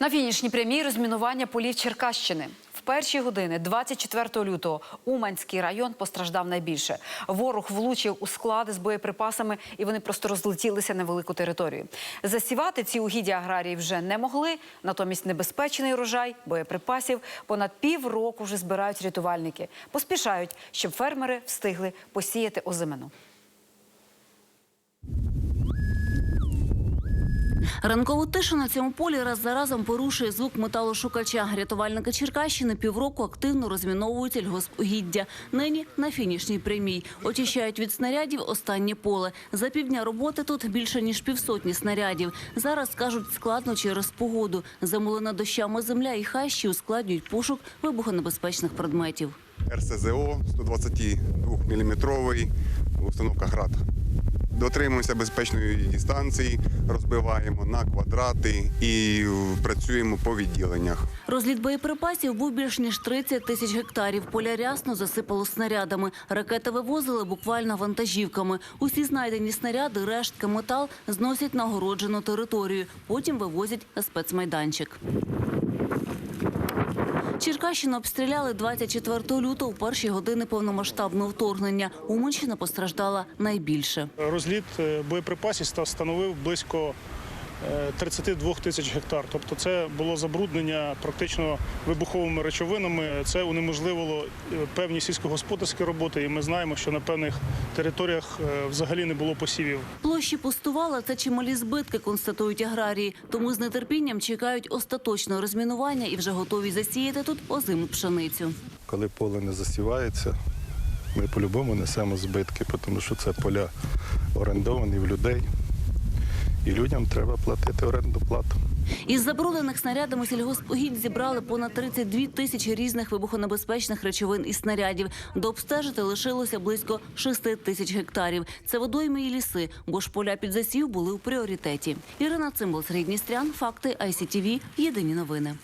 На фінішній прямій розмінування полів Черкащини. В перші години 24 лютого Уманський район постраждав найбільше. Ворог влучив у склади з боєприпасами, і вони просто розлетілися на велику територію. Засівати ці угіддя аграрії вже не могли. Натомість небезпечний урожай боєприпасів понад півроку вже збирають рятувальники. Поспішають, щоб фермери встигли посіяти озимину. Ранкову тишу на цьому полі раз за разом порушує звук металошукача. Рятувальники Черкащини півроку активно розміновують сільгоспугіддя. Нині на фінішній прямій. Очищають від снарядів останнє поле. За півдня роботи тут більше ніж півсотні снарядів. Зараз кажуть складно через погоду. Замулена дощами земля і хащі ускладнюють пошук вибухонебезпечних предметів. РСЗО 122 мм установка град. Дотримуємося безпечної дистанції, розбиваємо на квадрати і працюємо по відділеннях. Розліт боєприпасів був більш ніж 30 тисяч гектарів. Поля рясно засипало снарядами. Ракети вивозили буквально вантажівками. Усі знайдені снаряди, рештки метал зносять на огороджену територію. Потім вивозять спецмайданчик. Черкащину обстріляли 24 лютого в перші години повномасштабного вторгнення. Уманщина постраждала найбільше. Розліт е, боєприпасів ста- становив близько 32 тисяч гектар. Тобто це було забруднення практично вибуховими речовинами. Це унеможливило е, певні сільськогосподарські роботи, і ми знаємо, що на певних територіях е, взагалі не було посівів. Площі пустувала це чималі збитки, констатують аграрії. Тому з нетерпінням чекають остаточного розмінування і вже готові засіяти тут озиму пшеницю. Коли поле не засівається, ми по-любому несемо збитки, тому що це поля орендовані в людей. І людям треба платити оренду плату. Із забруднених снарядами сільгоспугідь зібрали понад 32 тисячі різних вибухонебезпечних речовин і снарядів. До обстежити лишилося близько 6 тисяч гектарів. Це водойми і ліси, бо ж поля під засів були у пріоритеті. Ірина Цимбал, Сергій Дністрян, факти ICTV, Єдині новини.